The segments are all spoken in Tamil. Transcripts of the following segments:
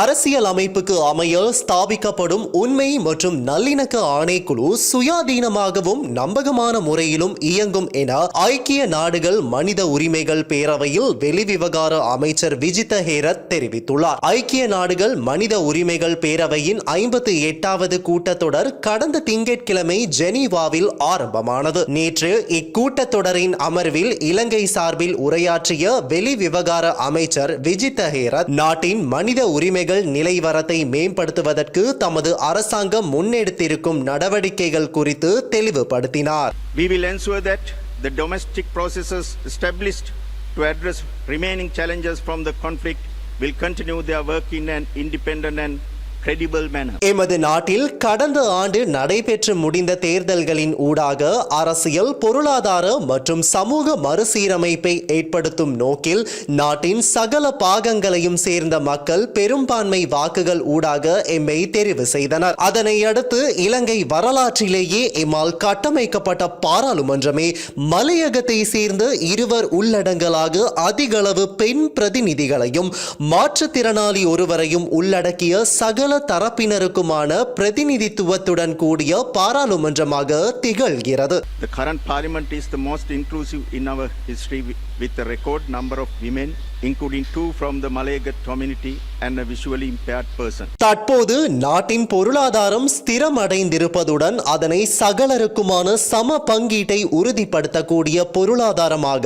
அரசியல் அமைப்புக்கு அமைய ஸ்தாபிக்கப்படும் உண்மை மற்றும் நல்லிணக்க ஆணைக்குழு சுயாதீனமாகவும் நம்பகமான முறையிலும் இயங்கும் என ஐக்கிய நாடுகள் மனித உரிமைகள் பேரவையில் வெளிவிவகார அமைச்சர் விஜித ஹேரத் தெரிவித்துள்ளார். ஐக்கிய நாடுகள் மனித உரிமைகள் பேரவையின் ஐம்பத்தி எட்டாவது கூட்டத்தொடர் கடந்த திங்கட்கிழமை ஜெனீவாவில் ஆரம்பமானது. நேற்று இக்கூட்டத்தொடரின் அமர்வில் இலங்கை சார்பில் உரையாற்றிய வெளிவிவகார அமைச்சர் விஜித ஹேரத் நாட்டின் மனித உரிமைகள் குழந்தைகள் நிலைவரத்தை மேம்படுத்துவதற்கு தமது அரசாங்கம் முன்னெடுத்திருக்கும் நடவடிக்கைகள் குறித்து தெளிவுபடுத்தினார் We will ensure that the domestic processes established to address remaining challenges from the conflict will continue their work in an independent and. எமது நாட்டில் கடந்த ஆண்டு நடைபெற்று முடிந்த தேர்தல்களின் ஊடாக அரசியல் பொருளாதார மற்றும் சமூக மறுசீரமைப்பை ஏற்படுத்தும் நோக்கில் நாட்டின் சகல பாகங்களையும் சேர்ந்த மக்கள் பெரும்பான்மை வாக்குகள் ஊடாக எம்மை தெரிவு செய்தனர். அதனை அடுத்து இலங்கை வரலாற்றிலேயே எம்மால் கட்டமைக்கப்பட்ட பாராளுமன்றமே மலையகத்தை சேர்ந்த இருவர் உள்ளடங்கலாக அதிகளவு பெண் பிரதிநிதிகளையும் மாற்றுத்திறனாளி ஒருவரையும் உள்ளடக்கிய சகல தரப்பினருக்குமான பிரதிநிதித்துவத்துடன் கூடிய பாராளுமன்றமாக திகழ்கிறது The current parliament is the most inclusive in our history wi- with a record number of women, including two from the Malayagat community and a visually impaired person. தற்போது நாட்டின் பொருளாதாரம் ஸ்திரமடைந்திருப்பதுடன் அதனை சகலருக்குமான சம பங்கீட்டை உறுதிப்படுத்தக்கூடிய பொருளாதாரமாக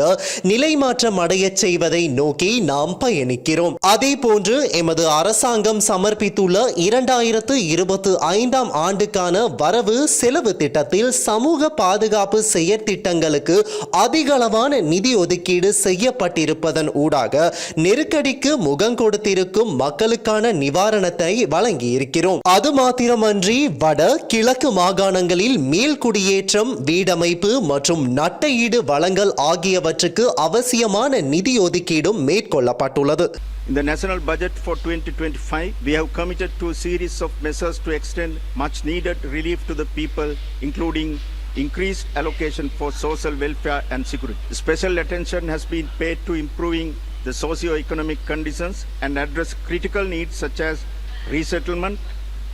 நிலைமாற்றம் அடைய செய்வதை நோக்கி நாம் பயணிக்கிறோம் அதே போன்று எமது அரசாங்கம் சமர்ப்பித்துள்ள இரண்டாயிரத்து இருபத்தி ஐந்தாம் ஆண்டுக்கான வரவு செலவு திட்டத்தில் சமூக பாதுகாப்பு செயற்திட்டங்களுக்கு அதிகளவான நிதி ஒதுக்கீடு செய்யப்பட்டிருப்பதன் ஊடாக நெருக்கடிக்கு முகம் கொடுத்திருக்கும் மக்களுக்கான நிவாரணத்தை வழங்கியிருக்கிறோம். அது மாத்திரமன்றி வட கிழக்கு மாகாணங்களில் மேல் குடியேற்றம் வீடமைப்பு மற்றும் நட்டையீடு வழங்கல் ஆகியவற்றுக்கு அவசியமான நிதி ஒதுக்கீடும் மேற்கொள்ளப்பட்டுள்ளது. In the national budget for 2025, we have committed to a series of measures to extend much needed relief to the people, including increased allocation for social welfare and security. Special attention has been paid to improving the socio-economic conditions and address critical needs such as resettlement,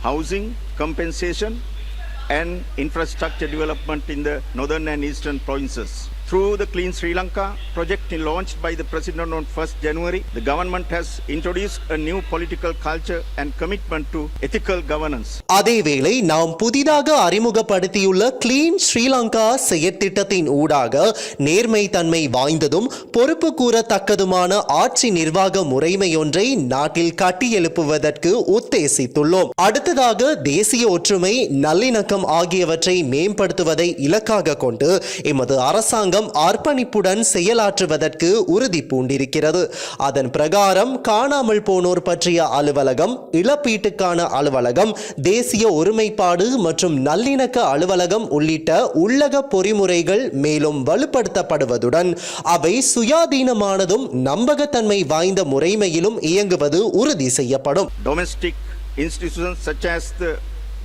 housing, compensation, and infrastructure development in the northern and eastern provinces. Through the Clean Sri Lanka project launched by the President on 1st January, the government has introduced a new political culture and commitment to ethical governance. அதேவேளை நாம் புதிதாக அறிமுகப்படுத்தியுள்ள கிளீன் ஸ்ரீலங்கா செயற்திட்டத்தின் ஊடாக நேர்மை தன்மை வாய்ந்ததும் பொறுப்பு கூறத்தக்கதுமான ஆட்சி நிர்வாக முறைமையொன்றை நாட்டில் கட்டியெழுப்புவதற்கு உத்தேசித்துள்ளோம் அடுத்ததாக தேசிய ஒற்றுமை நல்லிணக்கம் ஆகியவற்றை மேம்படுத்துவதை இலக்காக கொண்டு எமது அரசாங்கம் அர்ப்பணிப்புடன் செயலாற்றுவதற்கு உறுதி பூண்டிருக்கிறது. அதன் பிரகாரம் காணாமல் போனோர் பற்றிய அலுவலகம் இழப்பீட்டுக்கான அலுவலகம் தேசிய ஒருமைப்பாடு மற்றும் நல்லிணக்க அலுவலகம் உள்ளிட்ட உள்ளக பொறிமுறைகள் மேலும் வலுப்படுத்தப்படுவதுடன் அவை சுயாதீனமானதும் நம்பகத்தன்மை வாய்ந்த முறைமையிலும் இயங்குவது உறுதி செய்யப்படும். Domestic institutions such as the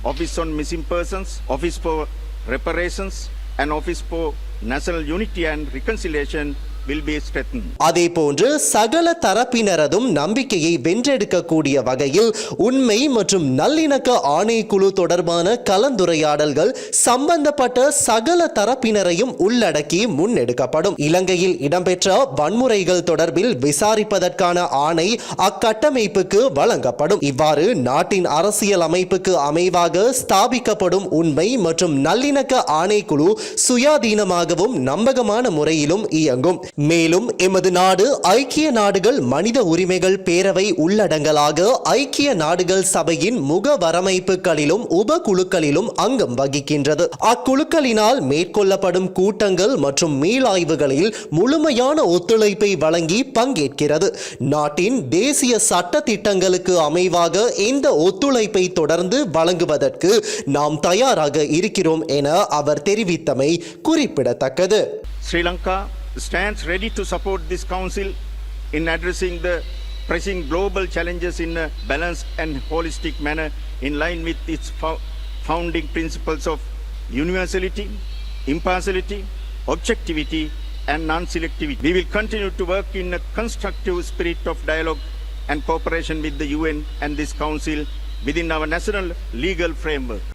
Office on Missing Persons, Office for Reparations, and Office for National Unity and Reconciliation அதே போன்று சகல தரப்பினரதும் நம்பிக்கையை வென்றெடுக்கக்கூடிய வகையில் உண்மை மற்றும் நல்லிணக்க ஆணைக்குழு தொடர்பான கலந்துரையாடல்கள் சம்பந்தப்பட்ட சகல தரப்பினரையும் உள்ளடக்கி முன்னெடுக்கப்படும். இலங்கையில் இடம்பெற்ற வன்முறைகள் தொடர்பில் விசாரிப்பதற்கான ஆணை அக்கட்டமைப்புக்கு வழங்கப்படும். இவ்வாறு நாட்டின் அரசியல் அமைப்புக்கு அமைவாக ஸ்தாபிக்கப்படும் உண்மை மற்றும் நல்லிணக்க ஆணைக்குழு சுயாதீனமாகவும் நம்பகமான முறையிலும் இயங்கும். மேலும் எமது நாடு ஐக்கிய நாடுகள் மனித உரிமைகள் பேரவை உள்ளடங்கலாக ஐக்கிய நாடுகள் சபையின் முக வரமைப்புகளிலும் உபகுழுக்களிலும் அங்கம் வகிக்கின்றது. அக்குழுக்களினால் மேற்கொள்ளப்படும் கூட்டங்கள் மற்றும் மீளாய்வுகளில் முழுமையான ஒத்துழைப்பை வழங்கி பங்கேற்கிறது. நாட்டின் தேசிய சட்ட திட்டங்களுக்கு அமைவாக இந்த ஒத்துழைப்பை தொடர்ந்து வழங்குவதற்கு நாம் தயாராக இருக்கிறோம் என அவர் தெரிவித்தமை குறிப்பிடத்தக்கது. Sri Lanka stands ready to support this council in addressing the pressing global challenges in a balanced and holistic manner in line with its fo- founding principles of universality, impartiality, objectivity, and non selectivity. We will continue to work in a constructive spirit of dialogue and cooperation with the UN and this council within our national legal framework.